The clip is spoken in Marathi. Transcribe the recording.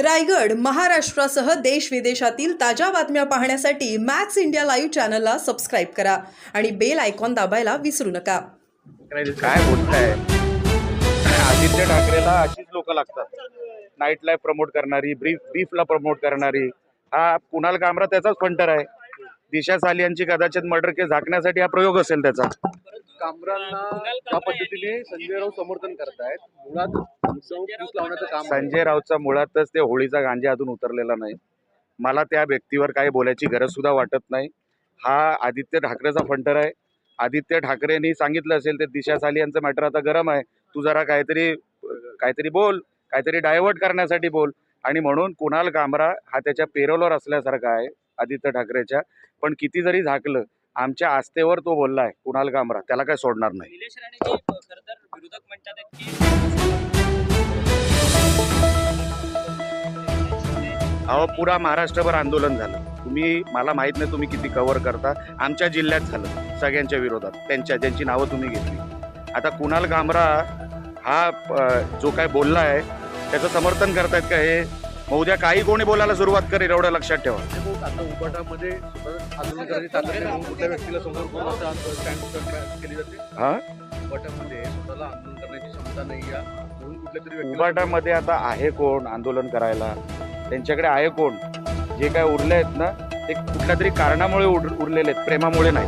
रायगड महाराष्ट्रासह देश विदेशातील ताज्या बातम्या पाहण्यासाठी मॅक्स इंडिया लाईव्ह चॅनलला सबस्क्राईब करा आणि बेल आयकॉन दाबायला विसरू नका. काय बोलताय? आदित्य ठाकरेला अशीच लोक लागतात. नाईट लाईफ प्रमोट करणारी ब्रीफ बीफला प्रमोट करणारी. हा कुणाल कामरा त्याचाच फंटर आहे. दिशा सालियांची कदाचित मर्डर केस झाकण्यासाठी हा प्रयोग असेल त्याचा. कामरांना ज्या पद्धतीने संजय राऊत समर्थन करतायत. मुळात मुद्दाम फूस लावण्याचं काम आहे. संजय राऊतचा मुळातच ते होळीचा गांजा अजून उतरलेला नाही. मला त्या व्यक्तीवर काही बोलायची गरज सुद्धा वाटत नाही. हा आदित्य ठाकरेचा फंटर आहे. आदित्य ठाकरेंनी सांगितलं असेल ते दिशा साली यांचं मॅटर आता गरम आहे. तू जरा काहीतरी काहीतरी बोल काहीतरी डायव्हर्ट करण्यासाठी बोल. आणि म्हणून कुणाल कामरा हा त्याच्या पेरोलवर असल्यासारखा आहे आदित्य ठाकरेच्या. पण किती जरी झाकलं आमच्या आस्थेवर तो बोलला आहे कुणाल कामरा त्याला काय सोडणार नाही. अहो पुरा महाराष्ट्रभर आंदोलन झालं. तुम्ही मला माहीत नाही तुम्ही किती कव्हर करता. आमच्या जिल्ह्यात झालं सगळ्यांच्या विरोधात. त्यांच्या ज्यांची नावं तुम्ही घेतली. आता कुणाल कामरा हा जो काय बोलला आहे त्याचं समर्थन करतायत का हे? मग उद्या काही कोणी बोलायला सुरुवात करेल एवढं लक्षात ठेवा. आता कुठल्या व्यक्तीला समोर केली जाते? हा? स्वतःला आंदोलन करण्याची क्षमता नाही आहे आता आहे कोण आंदोलन करायला? त्यांच्याकडे आहे कोण? जे काय उरले आहेत ना ते कुठल्या तरी कारणामुळे उर- उरलेले आहेत प्रेमामुळे नाही.